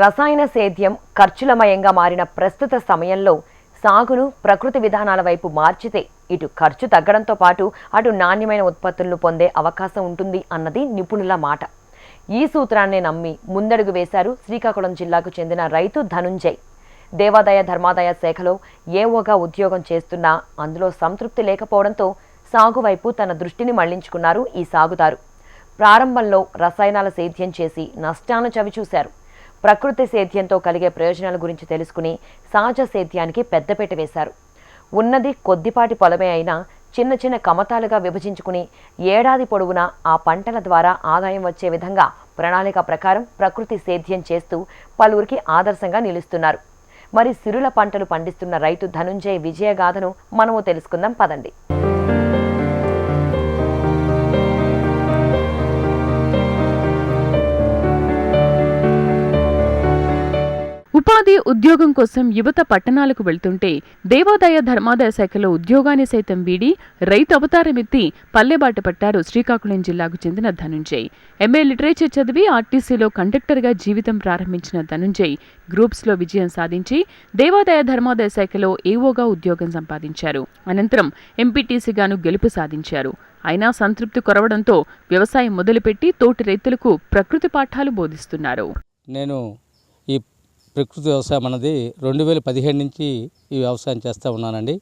రసాయన సేద్యం ఖర్చులమయంగా మారిన ప్రస్తుత సమయంలో సాగును ప్రకృతి విధానాల వైపు మార్చితే ఇటు ఖర్చు తగ్గడంతో పాటు అటు నాణ్యమైన ఉత్పత్తులను పొందే అవకాశం ఉంటుంది అన్నది నిపుణుల మాట. ఈ సూత్రాన్ని నమ్మి ముందడుగు వేశారు శ్రీకాకుళం జిల్లాకు చెందిన రైతు ధనుంజయ్. దేవాదాయ ధర్మాదాయ శాఖలో ఏవోగా ఉద్యోగం చేస్తున్నా అందులో సంతృప్తి లేకపోవడంతో సాగు వైపు తన దృష్టిని మళ్ళించుకున్నారు ఈ సాగుదారు. ప్రారంభంలో రసాయనాల సేద్యం చేసి నష్టాలను చవిచూశారు. ప్రకృతి సేద్యంతో కలిగే ప్రయోజనాల గురించి తెలుసుకుని సహజ సేద్యానికి పెద్దపీట వేశారు. ఉన్నది కొద్దిపాటి పొలమే అయినా చిన్న చిన్న కమతాలుగా విభజించుకుని ఏడాది పొడవునా ఆ పంటల ద్వారా ఆదాయం వచ్చే విధంగా ప్రణాళిక ప్రకారం ప్రకృతి సేద్యం చేస్తూ పలువురికి ఆదర్శంగా నిలుస్తున్నారు. మరి సిరుల పంటలు పండిస్తున్న రైతు ధనుంజయ్ విజయగాథను మనము తెలుసుకుందాం పదండి. ఉపాధి ఉద్యోగం కోసం యువత పట్టణాలకు వెళ్తుంటే దేవాదాయ ధర్మాదాయ శాఖలో ఉద్యోగాన్ని సైతం వీడి రైతు అవతారమెత్తి పల్లెబాట పట్టారు శ్రీకాకుళం జిల్లాకు చెందిన ధనుంజయ్. ఎంఏ లిటరేచర్ చదివి ఆర్టీసీలో కండక్టర్గా జీవితం ప్రారంభించిన ధనుంజయ్ గ్రూప్స్లో విజయం సాధించి దేవాదాయ ధర్మాదాయ శాఖలో ఏవోగా ఉద్యోగం సంపాదించారు. అనంతరం ఎంపీటీసీగాను గెలుపు సాధించారు. అయినా సంతృప్తి కొరవడంతో వ్యవసాయం మొదలుపెట్టి తోటి రైతులకు ప్రకృతి పాఠాలు బోధిస్తున్నారు. నేను ప్రకృతి వ్యవసాయం అనేది రెండు వేల పదిహేడు నుంచి ఈ వ్యవసాయం చేస్తూ ఉన్నానండి.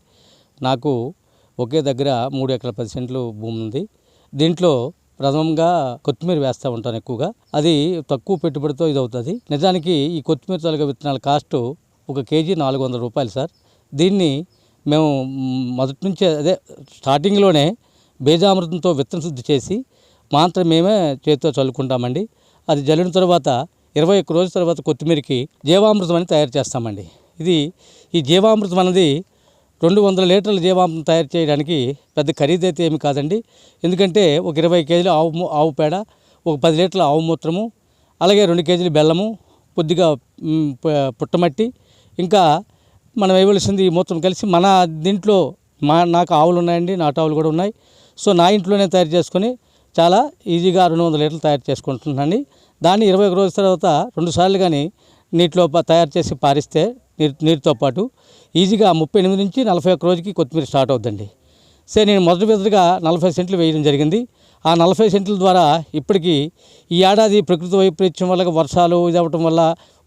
నాకు ఒకే దగ్గర మూడు ఎకరాల పది సెంట్లు భూమి ఉంది. దీంట్లో ప్రథమంగా కొత్తిమీర వేస్తూ ఉంటాను ఎక్కువగా. అది తక్కువ పెట్టుబడితో ఇది అవుతుంది నిజానికి ఈ కొత్తిమీర తొలగ విత్తనాల కాస్ట్ ఒక కేజీ నాలుగు వందల రూపాయలు సార్. దీన్ని మేము మొదటి నుంచే అదే స్టార్టింగ్లోనే బీజామృతంతో విత్తన శుద్ధి చేసి మాత్రం మేమే చేతితో చల్లుకుంటామండి. అది జల్లిన తర్వాత ఇరవై ఒక్క రోజుల తర్వాత కొత్తిమీరకి జీవామృతం అని తయారు చేస్తామండి. ఇది ఈ జీవామృతం అనేది రెండు వందల లీటర్ల జీవామృతం తయారు చేయడానికి పెద్ద ఖరీదైతే ఏమి కాదండి. ఎందుకంటే ఒక ఇరవై కేజీలు ఆవు ఆవు పేడ ఒక పది లీటర్ల ఆవు మూత్రము అలాగే రెండు కేజీలు బెల్లము కొద్దిగా పుట్టమట్టి ఇంకా మనం వేయవలసింది ఈ మూత్రం కలిసి మన దీంట్లో మా నాకు ఆవులు ఉన్నాయండి నాటు ఆవులు కూడా ఉన్నాయి. సో నా ఇంట్లోనే తయారు చేసుకొని చాలా ఈజీగా రెండు వందల లీటర్లు తయారు చేసుకుంటున్నాను దాన్ని ఇరవై ఒక రోజుల తర్వాత రెండు సార్లు కానీ నీటిలో తయారు చేసి పారిస్తే నీరు నీటితో పాటు ఈజీగా ముప్పై ఎనిమిది నుంచి నలభై ఒక్క రోజుకి కొత్తిమీర స్టార్ట్ అవుతుందండి సరే నేను మొదటి మొదటిగా నలభై సెంట్లు వేయడం జరిగింది. ఆ నలభై సెంట్ల ద్వారా ఇప్పటికీ ఈ ఏడాది ప్రకృతి వైపరీత్యం వల్ల వర్షాలు ఇది అవ్వటం వల్ల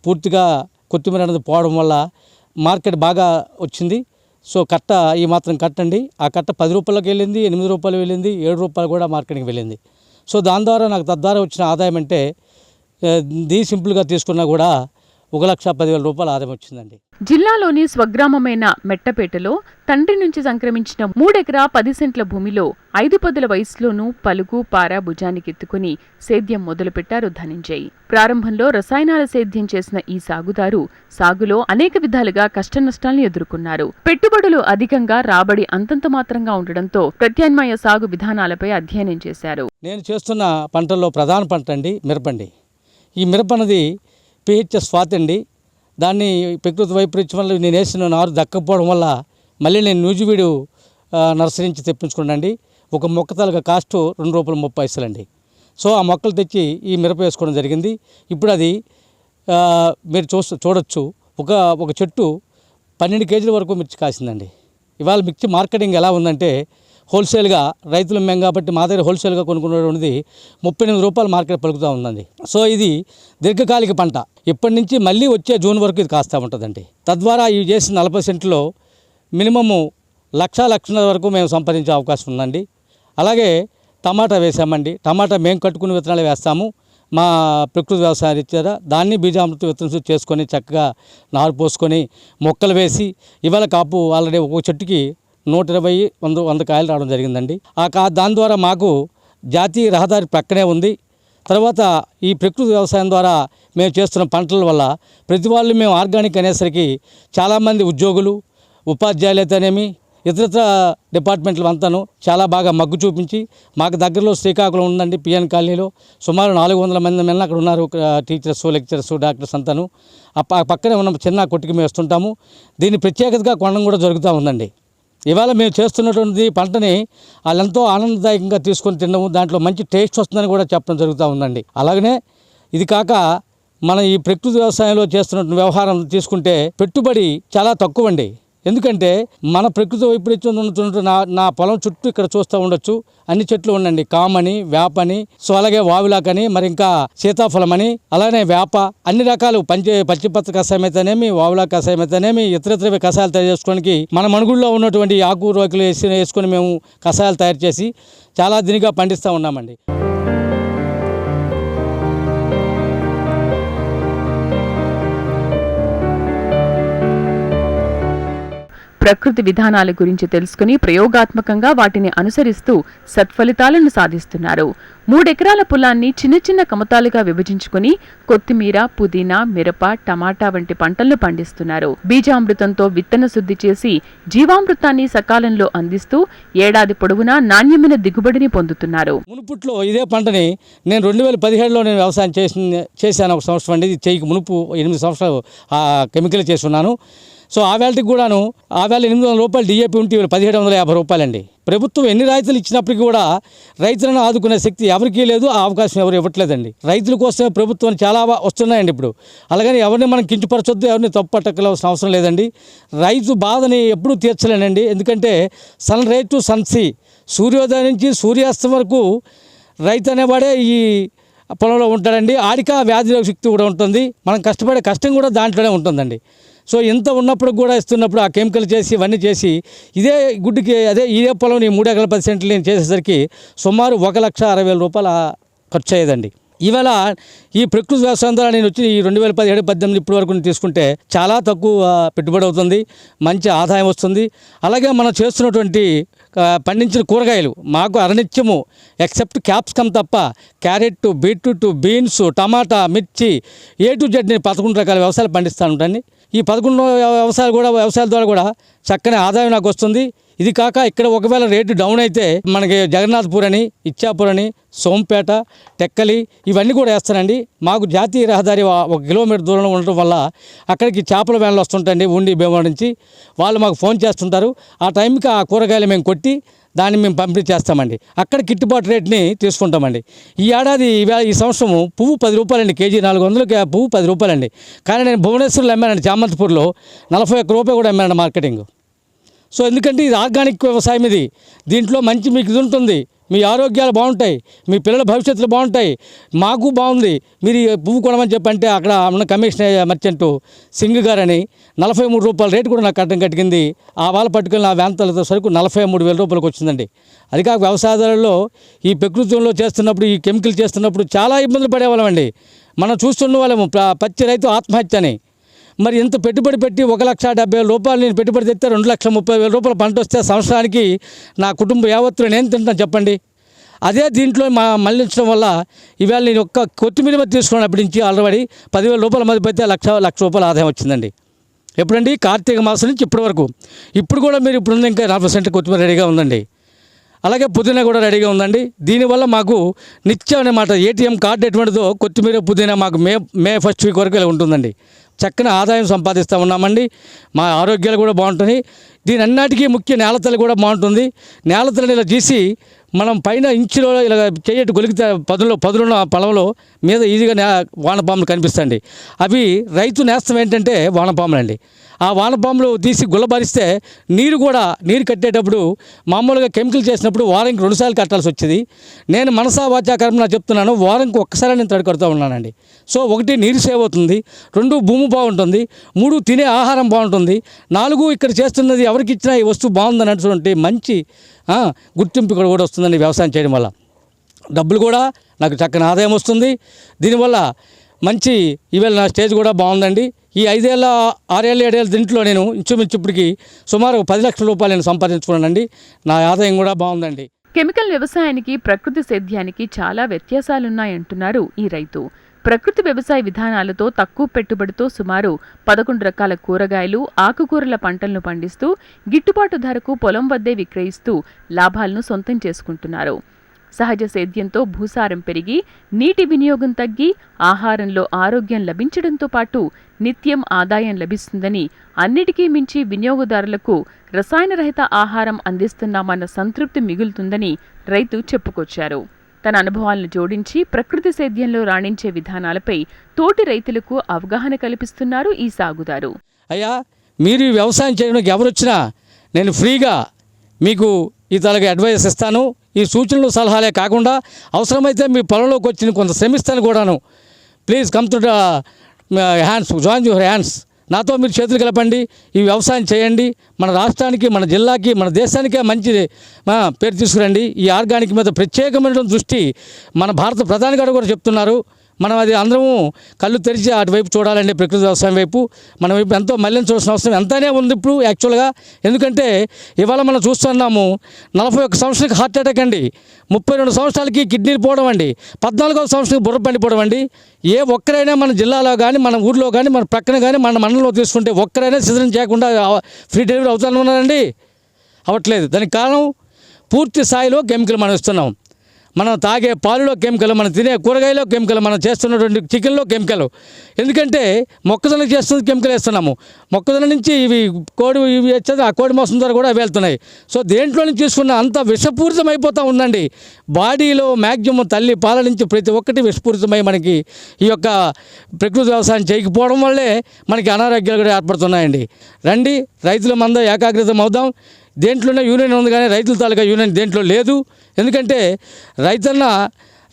పూర్తిగా కొత్తిమీర అనేది పోవడం వల్ల మార్కెట్ బాగా వచ్చింది. సో కట్ట ఈ మాత్రం కట్టండి. ఆ కట్ట పది రూపాయలకి వెళ్ళింది ఎనిమిది రూపాయలు వెళ్ళింది ఏడు రూపాయలు కూడా మార్కెట్కి వెళ్ళింది. సో దాని ద్వారా నాకు తద్వారా వచ్చిన ఆదాయం అంటే దీ సింపుల్గా తీసుకున్నా కూడా ఒక లక్ష పదివేల రూపాయల ఆదాయం వచ్చిందండి. జిల్లాలోని స్వగ్రామమైన మెట్టపేటలో తండ్రి నుంచి సంక్రమించిన మూడెకరా పది సెంట్ల భూమిలో ఐదు పదుల వయసులోనూ పలుగు పార భుజానికెత్తుకుని సేద్యం మొదలుపెట్టారు ధనంజయ్. ప్రారంభంలో రసాయనాల సేద్యం చేసిన ఈ సాగుదారు సాగులో అనేక విధాలుగా కష్టనష్టాలను ఎదుర్కొన్నారు. పెట్టుబడులు అధికంగా రాబడి అంతంత మాత్రంగా ఉండడంతో ప్రత్యామ్నాయ సాగు విధానాలపై అధ్యయనం చేశారు. నేను చేస్తున్న పంటల్లో ప్రధాన పంట అండి మిరపండి. ఈ మిరప అనేది పిహెచ్ఎస్ స్వాతి అండి. దాన్ని ప్రకృతి వైపరీత్యం వల్ల నేను వేసిన నారు దక్కపోవడం వల్ల మళ్ళీ నేను నూజివీడు నర్సరీ నుంచి తెప్పించుకున్నాండి ఒక మొక్క తలక కాస్ట్ రెండు రూపాయలు ముప్పై అండి సో ఆ మొక్కలు తెచ్చి ఈ మిరప వేసుకోవడం జరిగింది. ఇప్పుడు అది మీరు చూ చూడొచ్చు. ఒక ఒక చెట్టు పన్నెండు కేజీల వరకు మిర్చి కాసిందండి. ఇవాళ మిర్చి మార్కెటింగ్ ఎలా ఉందంటే హోల్సేల్గా రైతులు మేము కాబట్టి మా దగ్గర హోల్సేల్గా కొనుక్కునేటువంటిది ముప్పై ఎనిమిది రూపాయలు మార్కెట్ పలుకుతూ ఉందండి. సో ఇది దీర్ఘకాలిక పంట. ఇప్పటి నుంచి మళ్ళీ వచ్చే జూన్ వరకు ఇది కాస్తూ ఉంటుందండి. తద్వారా ఇవి చేసిన నలభై సెంట్లో మినిమము లక్ష లక్షల వరకు మేము సంపాదించే అవకాశం ఉందండి. అలాగే టమాటా వేసామండి. టమాటా మేము కట్టుకుని విత్తనాలు వేస్తాము. మా ప్రకృతి వ్యవసాయం ఇచ్చారా దాన్ని బీజామృత విత్తనం చేసుకొని చక్కగా నారు పోసుకొని మొక్కలు వేసి ఇవాళ కాపు ఆల్రెడీ ఒక చెట్టుకి నూట ఇరవై వంద వంద కాయలు రావడం జరిగిందండి. ఆ కా దాని ద్వారా మాకు జాతీయ రహదారి ప్రక్కనే ఉంది. తర్వాత ఈ ప్రకృతి వ్యవసాయం ద్వారా మేము చేస్తున్న పంటల వల్ల ప్రతి వాళ్ళు మేము ఆర్గానిక్ అనేసరికి చాలామంది ఉద్యోగులు ఉపాధ్యాయులు అయితేనేమి ఇతరత్ర డిపార్ట్మెంట్లు అంతాను చాలా బాగా మగ్గు చూపించి మాకు దగ్గరలో శ్రీకాకుళం ఉందండి పిఎన్ కాలనీలో. సుమారు నాలుగు వందల మంది మెల్ల అక్కడ ఉన్నారు టీచర్స్ లెక్చరర్స్ డాక్టర్స్ అంతాను. ఆ పక్కనే ఉన్న చిన్న కొట్టుకి మేము వస్తుంటాము. దీన్ని ప్రత్యేకతగా కొనడం కూడా జరుగుతూ ఉందండి. ఇవాళ మేము చేస్తున్నటువంటి పంటని వాళ్ళెంతో ఆనందదాయకంగా తీసుకొని తినడం దాంట్లో మంచి టేస్ట్ వస్తుందని కూడా చెప్పడం జరుగుతూ ఉందండి. అలాగనే ఇది కాక మన ఈ ప్రకృతి వ్యవసాయంలో చేస్తున్న వ్యవహారం తీసుకుంటే పెట్టుబడి చాలా తక్కువ అండి ఎందుకంటే మన ప్రకృతి వైపరీత్యం ఉన్నటువంటి నా నా పొలం చుట్టూ ఇక్కడ చూస్తూ ఉండొచ్చు. అన్ని చెట్లు ఉండండి. కామని వేపని సో అలాగే వావిలాకని మరి ఇంకా సీతాఫలం అని అలానే వేప అన్ని రకాలు పంచి పచ్చిపత్ర కషాయం అయితేనేమి వావిలా కషాయం అయితేనేమి ఇతర ఇతర కషాయాలు తయారు చేసుకోవడానికి మన మనుగుల్లో ఉన్నటువంటి ఆకు రోకులు వేసి వేసుకొని మేము కషాయాలు తయారు చేసి చాలా దినిగా పండిస్తూ ఉన్నామండి. ప్రకృతి విధానాల గురించి తెలుసుకుని ప్రయోగాత్మకంగా వాటిని అనుసరిస్తూ సత్ఫలితాలను సాధిస్తున్నారు. మూడెకరాల పొలాన్ని చిన్న చిన్న కమతాలుగా విభజించుకుని కొత్తిమీర పుదీనా మిరప టమాటా వంటి పంటలను పండిస్తున్నారు. బీజామృతంతో విత్తన శుద్ధి చేసి జీవామృతాన్ని సకాలంలో అందిస్తూ ఏడాది పొడవునా నాణ్యమైన దిగుబడిని పొందుతున్నారు. మునుపుట్లో ఇదే పంటని నేను రెండు వేల పదిహేడులో నేను వ్యవసాయం చేసి చేశాను ఒక సంవత్సరం అండి. ఇది మునుపు ఎనిమిది సంవత్సరాలు కెమికల్ చేస్తున్నాను సో ఆ వేళకి కూడాను ఆ వేళ ఎనిమిది వందల రూపాయలు డిఏపి ఉంటే పదిహేడు వందల యాభై రూపాయలండి. ప్రభుత్వం ఎన్ని రాయితీలు ఇచ్చినప్పటికీ కూడా రైతులను ఆదుకునే శక్తి ఎవరికీ లేదు ఆ అవకాశం ఎవరు ఇవ్వట్లేదండి. రైతుల కోసమే ప్రభుత్వం చాలా వస్తున్నాయండి ఇప్పుడు. అలాగని ఎవరిని మనం కించపరచొద్దు ఎవరిని తప్పు పట్టకలవలసిన అవసరం లేదండి. రైతు బాధని ఎప్పుడూ తీర్చలేనండి. ఎందుకంటే sunrise to sunset సూర్యోదయం నుంచి సూర్యాస్తం వరకు రైతు అనేవాడే ఈ పొలంలో ఉంటాడండి. ఆడిక వ్యాధి శక్తి కూడా ఉంటుంది. మనం కష్టపడే కష్టం కూడా దాంట్లోనే ఉంటుందండి. సో ఇంత ఉన్నప్పుడు కూడా ఇస్తున్నప్పుడు ఆ కెమికల్ చేసి ఇవన్నీ చేసి ఇదే గుడ్డుకి అదే ఇదే పొలం ఈ మూడు ఎకరాల పది సెంట్లు నేను చేసేసరికి సుమారు ఒక లక్ష అరవై వేల రూపాయల ఖర్చు అయ్యేదండి. ఇవాళ ఈ ప్రకృతి వ్యవసాయం ద్వారా నేను వచ్చి ఈ రెండు వేల పదిహేడు పద్దెనిమిది ఇప్పటి వరకు నేను తీసుకుంటే చాలా తక్కువ పెట్టుబడి అవుతుంది మంచి ఆదాయం వస్తుంది. అలాగే మనం చేస్తున్నటువంటి పండించిన కూరగాయలు మాకు అరనిత్యము ఎక్సెప్ట్ క్యాప్సికమ్ తప్ప క్యారెట్ బీట్రూట్ బీన్స్ టమాటా మిర్చి ఏ టు జెడ్ నేను పదకొండు రకాల వ్యవసాయాలు పండిస్తాను. ఉంటాను ఈ పదకొండు వ్యవసాయాలు కూడా వ్యవసాయాల ద్వారా కూడా చక్కని ఆదాయం నాకు వస్తుంది. ఇది కాక ఇక్కడ ఒకవేళ రేటు డౌన్ అయితే మనకి జగన్నాథ్పూర్ అని ఇచ్చాపూర్ అని సోంపేట టెక్కలి ఇవన్నీ కూడా వేస్తానండి మాకు జాతీయ రహదారి ఒక కిలోమీటర్ దూరంలో ఉండటం వల్ల అక్కడికి చేపల వ్యాన్లు వస్తుంటాయండి ఉండి భీమవరం నుంచి. వాళ్ళు మాకు ఫోన్ చేస్తుంటారు. ఆ టైంకి ఆ కూరగాయలు మేము కొట్టి దాన్ని మేము పంపిణీ చేస్తామండి. అక్కడ గిట్టుబాటు రేట్ని తీసుకుంటామండి. ఈ ఏడాది ఈ సంవత్సరం పువ్వు పది రూపాయలండి కేజీ నాలుగు వందలకి పువ్వు పది రూపాయలండి. కానీ నేను భువనేశ్వర్లో అమ్మానండి చామంతిపూర్లో నలభై ఒక్క రూపాయలు కూడా అమ్మానండి మార్కెటింగ్. సో ఎందుకంటే ఇది ఆర్గానిక్ వ్యవసాయం ఇది. దీంట్లో మంచి మీకు ఇది ఉంటుంది. మీ ఆరోగ్యాలు బాగుంటాయి. మీ పిల్లల భవిష్యత్తులు బాగుంటాయి. మాకు బాగుంది. మీరు పువ్వు కొనమని చెప్పంటే అక్కడ ఉన్న కమిషనర్ మర్చెంటు సింగ్ గారని నలభై మూడు రూపాయల రేటు కూడా నాకు కట్టం కట్టింది. ఆ వాళ్ళ పట్టుకుని నా వ్యాంతలతో సరుకు నలభై మూడు వేల రూపాయలకు వచ్చిందండి. అది కాక వ్యవసాయదారుల్లో ఈ ప్రకృతిలో చేస్తున్నప్పుడు ఈ కెమికల్ చేస్తున్నప్పుడు చాలా ఇబ్బందులు పడేవాళ్ళమండి. మనం చూస్తున్న వాళ్ళము ప్ర- పచ్చి రైతు ఆత్మహత్య అని మరి ఇంత పెట్టుబడి పెట్టి ఒక లక్ష డెబ్బై వేల రూపాయలు నేను పెట్టుబడి తెస్తే రెండు లక్షల ముప్పై వేల రూపాయలు పంట వస్తే సంవత్సరానికి నా కుటుంబం యావత్తు నేను తింటాను చెప్పండి? అదే దీంట్లో మా మళ్ళించడం వల్ల ఇవాళ నేను ఒక్క కొత్తిమీర మీద తీసుకున్నప్పటి నుంచి ఆల్రెడీ పదివేల రూపాయల మధ్య పెడితే లక్ష లక్ష రూపాయల ఆదాయం వచ్చిందండి. ఎప్పుడండి? కార్తీక మాసం నుంచి ఇప్పటి వరకు. ఇప్పుడు కూడా మీరు ఇప్పుడు ఇంకా నలభై సెంట్ కొత్తిమీర రెడీగా ఉందండి. అలాగే పుదీనా కూడా రెడీగా ఉందండి. దీనివల్ల మాకు నిత్యం అనమాట ఏటీఎం కార్డు ఎటువంటిదో కొత్తిమీర పుదీనా మాకు మే మే ఫస్ట్ వీక్ వరకు ఇలా ఉంటుందండి. చక్కని ఆదాయం సంపాదిస్తూ ఉన్నామండి. మా ఆరోగ్యాలు కూడా బాగుంటుంది దీని అన్నిటికీ ముఖ్య నేలతల్లి కూడా బాగుంటుంది. నేలతల్లిని ఇలా తీసి మనం పైన ఇంచులో ఇలా చేయట్టు గొలిగితే పదులో పదులున్న పొలంలో మీద ఈజీగా నే వానపాములు కనిపిస్తాయండి. అవి రైతు నేస్తం ఏంటంటే వానపాములండి. ఆ వానపాములు తీసి గుల్లబారిస్తే నీరు కూడా నీరు కట్టేటప్పుడు మామూలుగా కెమికల్ చేసినప్పుడు వారానికి రెండుసార్లు కట్టాల్సి వచ్చేది. నేను మనసా వాచాకరం చెప్తున్నాను వారానికి ఒక్కసారి నేను తడి కడుతూ ఉన్నానండి. సో ఒకటి నీరు సేవ్ అవుతుంది రెండు భూమి బాగుంటుంది మూడు తినే ఆహారం బాగుంటుంది నాలుగు ఇక్కడ చేస్తున్నది ఎవరికి ఇచ్చినా ఈ వస్తువు బాగుందని అంటున్నటువంటి మంచి గుర్తింపు ఇక్కడ కూడా వస్తుందండి వ్యవసాయం చేయడం వల్ల. డబ్బులు కూడా నాకు చక్కని ఆదాయం వస్తుంది. దీనివల్ల మంచి ఈవేళ నా స్టేజ్ కూడా బాగుందండి. ఈ ఐదేళ్ళ ఆరేళ్ళ ఏడేళ్ళ దీంట్లో నేను ఇంచుమించు ఇప్పటికి సుమారు పది లక్షల రూపాయలు నేను సంపాదించుకున్నానండి. నా ఆదాయం కూడా బాగుందండి. కెమికల్ వ్యవసాయానికి ప్రకృతి సేద్యానికి చాలా వ్యత్యాసాలున్నాయంటున్నారు ఈ రైతు. ప్రకృతి వ్యవసాయ విధానాలతో తక్కువ పెట్టుబడితో సుమారు పదకొండు రకాల కూరగాయలు ఆకుకూరల పంటలను పండిస్తూ గిట్టుబాటు ధరకు పొలం వద్దే విక్రయిస్తూ లాభాలను సొంతం చేసుకుంటున్నారు. సహజ సేద్యంతో భూసారం పెరిగి నీటి వినియోగం తగ్గి ఆహారంలో ఆరోగ్యం లభించడంతో పాటు నిత్యం ఆదాయం లభిస్తుందని అన్నిటికీ మించి వినియోగదారులకు రసాయనరహిత ఆహారం అందిస్తున్నామన్న సంతృప్తి మిగులుతుందని రైతు చెప్పుకొచ్చారు. తన అనుభవాలను జోడించి ప్రకృతి సేద్యంలో రాణించే విధానాలపై తోటి రైతులకు అవగాహన కల్పిస్తున్నారు ఈ సాగుదారు. అయ్యా మీరు వ్యవసాయం చేయడానికి ఎవరొచ్చినా నేను ఫ్రీగా మీకు ఈ అడ్వైస్ ఇస్తాను. ఈ సూచనలు సలహాలే కాకుండా అవసరమైతే మీ పొలంలోకి వచ్చి కొంత శ్రమిస్తాను కూడాను. Please come to hands join your hands నాతో మీరు చేతులు కలపండి ఈ వ్యవసాయం చేయండి. మన రాష్ట్రానికి మన జిల్లాకి మన దేశానికే మంచి పేరు తీసుకురండి. ఈ ఆర్గానిక్ మీద ప్రత్యేకమైన దృష్టి మన భారత ప్రధాని గారు కూడా చెప్తున్నారు. మనం అది అందరము కళ్ళు తెరిచి అటువైపు చూడాలండి ప్రకృతి వ్యవసాయం వైపు. మనం వైపు ఎంతో మళ్ళించవలసిన అవసరం ఎంతనే ఉంది ఇప్పుడు యాక్చువల్గా. ఎందుకంటే ఇవాళ మనం చూస్తున్నాము నలభై ఒక్క సంవత్సరాలకి హార్ట్ అటాక్ అండి. ముప్పై రెండు సంవత్సరాలకి కిడ్నీలు పోవడం అండి. పద్నాలుగో సంవత్సరానికి బుర్ర పండిపోవడం అండి. ఏ ఒక్కరైనా మన జిల్లాలో కానీ మన ఊర్లో కానీ మన ప్రక్కన కానీ మన మండలంలో తీసుకుంటే ఒక్కరైనా సిజన్ చేయకుండా ఫ్రీ డెలివరీ అవుతానున్నారండి. అవ్వట్లేదు. దానికి కారణం పూర్తి స్థాయిలో కెమికల్ మనం ఇస్తున్నాం. మనం తాగే పాలులో కెమికల్ మనం తినే కూరగాయలో కెమికల్ మనం చేస్తున్నటువంటి చికెన్లో కెమికల్. ఎందుకంటే మొక్కజొన్న చేస్తున్న కెమికల్ వేస్తున్నాము. మొక్కజొన్న నుంచి ఇవి కోడి ఇవి వచ్చేది ఆ కోడి మాంసం ద్వారా కూడా వెళ్తున్నాయి. సో దేంట్లో నుంచి తీసుకున్న అంత విషపూరితం అయిపోతూ ఉందండి. బాడీలో మ్యాక్సిమం తల్లి పాల నుంచి ప్రతి ఒక్కటి విషపూరితమై మనకి ఈ యొక్క ప్రకృతి వ్యవసాయం చేయకపోవడం వల్లే మనకి అనారోగ్యాలు కూడా ఏర్పడుతున్నాయండి. రండి రైతుల మంద ఏకాగ్రతం అవుదాం దేంట్లోనే యూనియన్ ఉంది కానీ రైతుల తాలూకా యూనియన్ దేంట్లో లేదు. ఎందుకంటే రైతన్న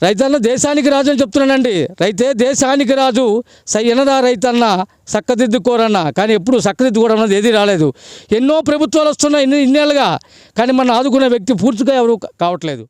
రైతన్న దేశానికి రాజు అని చెప్తున్నానండి. రైతే దేశానికి రాజు సయ్యనదా రైతన్న? చక్కదిద్దుకోరన్న కానీ ఎప్పుడు చక్కదిద్దుకోవడం అనేది ఏది రాలేదు. ఎన్నో ప్రభుత్వాలు వస్తున్నాయి ఇన్ని ఇన్నేళ్ళుగా కానీ మన ఆదుకునే వ్యక్తి పూర్తిగా ఎవరు కావట్లేదు.